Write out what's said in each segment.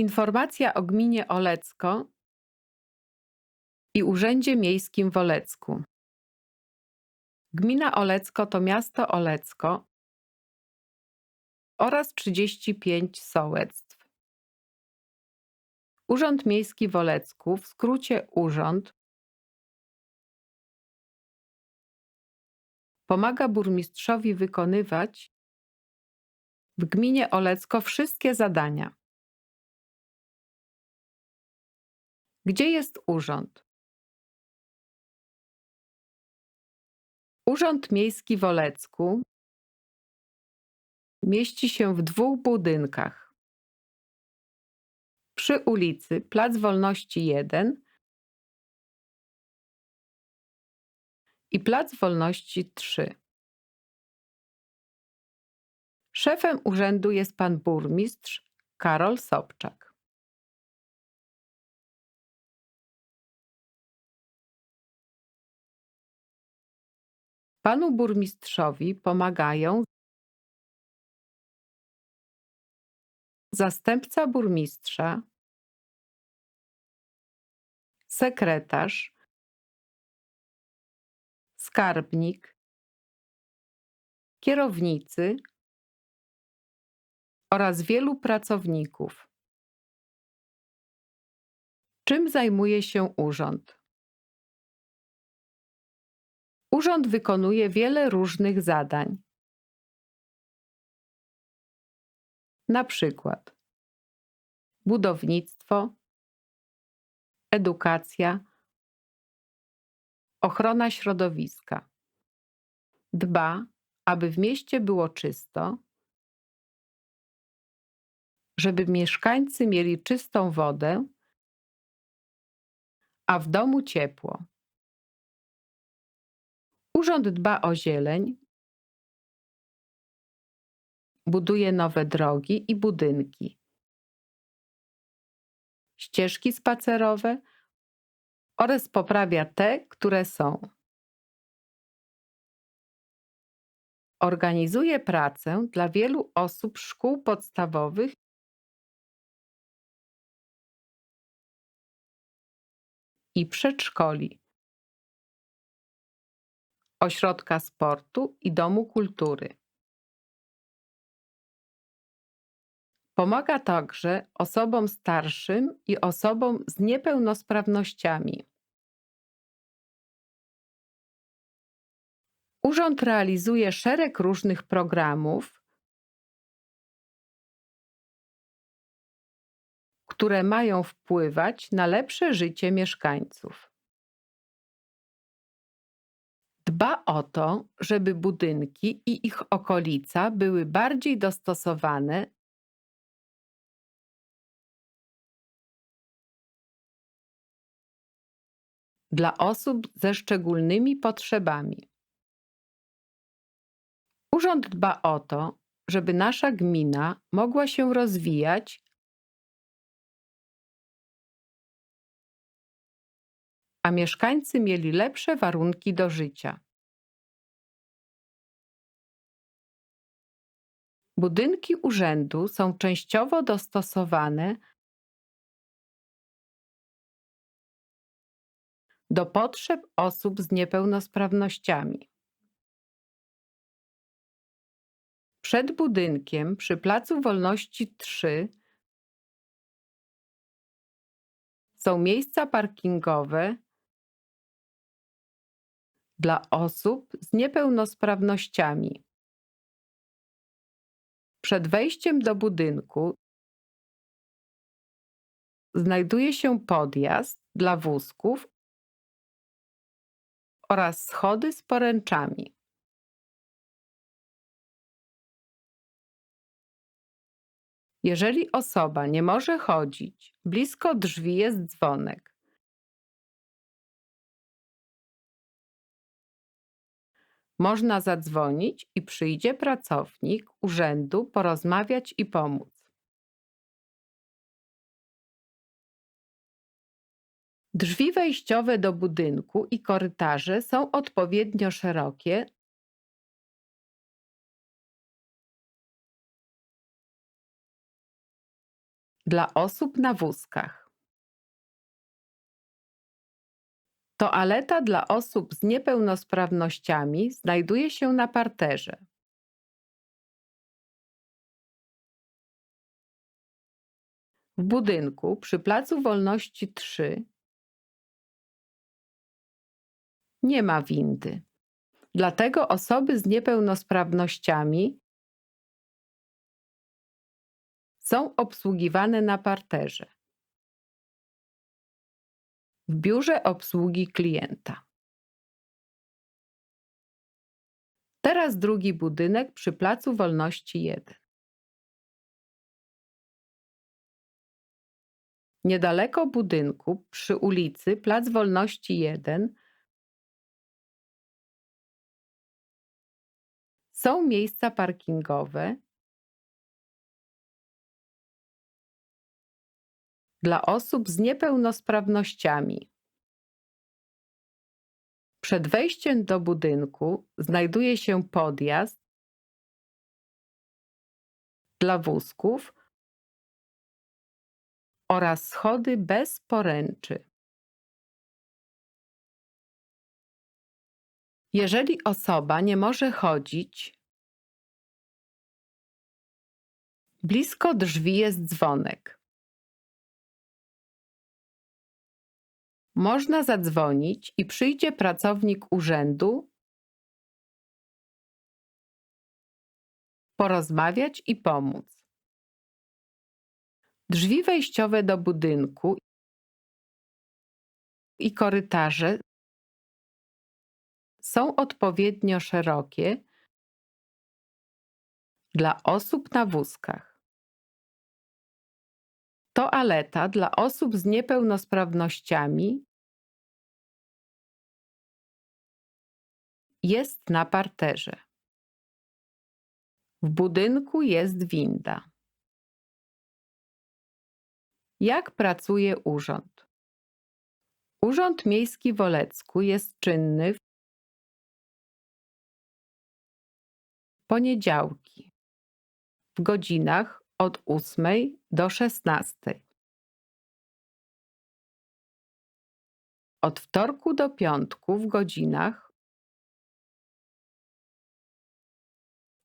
Informacja o gminie Olecko i Urzędzie Miejskim w Olecku. Gmina Olecko to miasto Olecko oraz 35 sołectw. Urząd Miejski w Olecku, w skrócie urząd, pomaga burmistrzowi wykonywać w gminie Olecko wszystkie zadania. Gdzie jest urząd? Urząd Miejski w Olecku mieści się w dwóch budynkach. Przy ulicy Plac Wolności 1 i Plac Wolności 3. Szefem urzędu jest pan burmistrz Karol Sobczak. Panu burmistrzowi pomagają zastępca burmistrza, sekretarz, skarbnik, kierownicy oraz wielu pracowników. Czym zajmuje się urząd? Urząd wykonuje wiele różnych zadań. Na przykład budownictwo, edukacja, ochrona środowiska. Dba, aby w mieście było czysto, żeby mieszkańcy mieli czystą wodę, a w domu ciepło. Urząd dba o zieleń, buduje nowe drogi i budynki, ścieżki spacerowe oraz poprawia te, które są. Organizuje pracę dla wielu osób szkół podstawowych. I przedszkoli, ośrodka sportu i domu kultury. Pomaga także osobom starszym i osobom z niepełnosprawnościami. Urząd realizuje szereg różnych programów, które mają wpływać na lepsze życie mieszkańców. Dba o to, żeby budynki i ich okolica były bardziej dostosowane dla osób ze szczególnymi potrzebami. Urząd dba o to, żeby nasza gmina mogła się rozwijać, a mieszkańcy mieli lepsze warunki do życia. Budynki urzędu są częściowo dostosowane do potrzeb osób z niepełnosprawnościami. Przed budynkiem przy Placu Wolności 3 są miejsca parkingowe dla osób z niepełnosprawnościami. Przed wejściem do budynku znajduje się podjazd dla wózków oraz schody z poręczami. Jeżeli osoba nie może chodzić, blisko drzwi jest dzwonek. Można zadzwonić i przyjdzie pracownik urzędu porozmawiać i pomóc. Drzwi wejściowe do budynku i korytarze są odpowiednio szerokie Dla osób na wózkach. Toaleta dla osób z niepełnosprawnościami znajduje się na parterze. W budynku przy Placu Wolności 3 nie ma windy. Dlatego osoby z niepełnosprawnościami są obsługiwane na parterze. W biurze obsługi klienta. Teraz drugi budynek przy Placu Wolności 1. Niedaleko budynku przy ulicy Plac Wolności 1 są miejsca parkingowe dla osób z niepełnosprawnościami. Przed wejściem do budynku znajduje się podjazd dla wózków oraz schody bez poręczy. Jeżeli osoba nie może chodzić, blisko drzwi jest dzwonek. Można zadzwonić i przyjdzie pracownik urzędu porozmawiać i pomóc. Drzwi wejściowe do budynku i korytarze są odpowiednio szerokie dla osób na wózkach. Toaleta dla osób z niepełnosprawnościami jest na parterze. W budynku jest winda. Jak pracuje urząd? Urząd Miejski w Olecku jest czynny w poniedziałki w godzinach od 8 do 16. Od wtorku do piątku w godzinach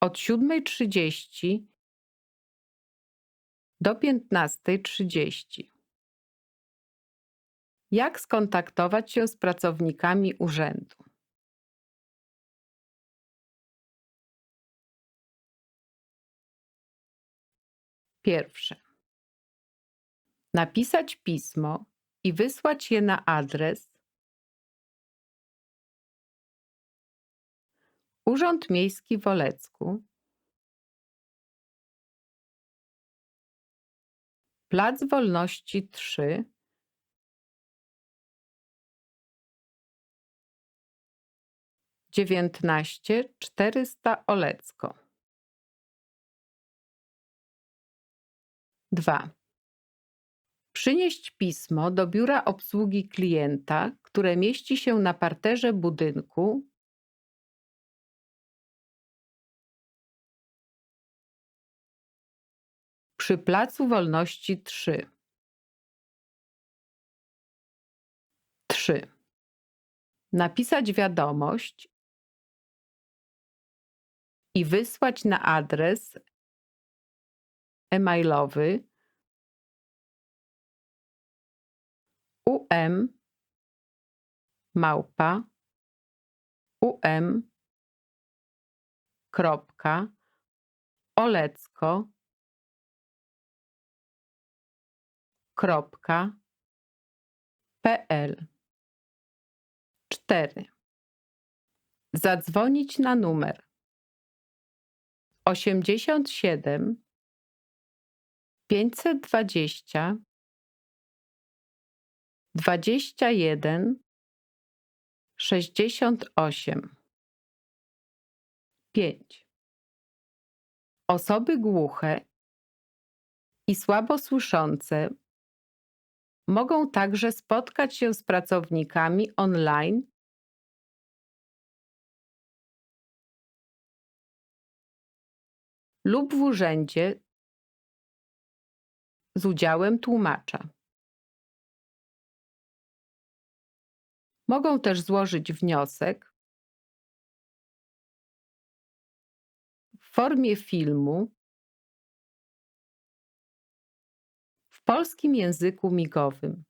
od 7.30 do 15.30. Jak skontaktować się z pracownikami urzędu? Pierwsze. Napisać pismo i wysłać je na adres Urząd Miejski w Olecku, Plac Wolności 3, dziewiętnaście czterysta Olecko. 2. Przynieść pismo do biura obsługi klienta, które mieści się na parterze budynku przy Placu Wolności 3. 3. Napisać wiadomość i wysłać na adres e-mailowy um małpa um kropka olecko kropka pl 4. Zadzwonić na numer 87 520 21 68 5. Osoby głuche i słabosłyszące mogą także spotkać się z pracownikami online lub w urzędzie z udziałem tłumacza. Mogą też złożyć wniosek w formie filmu w polskim języku migowym.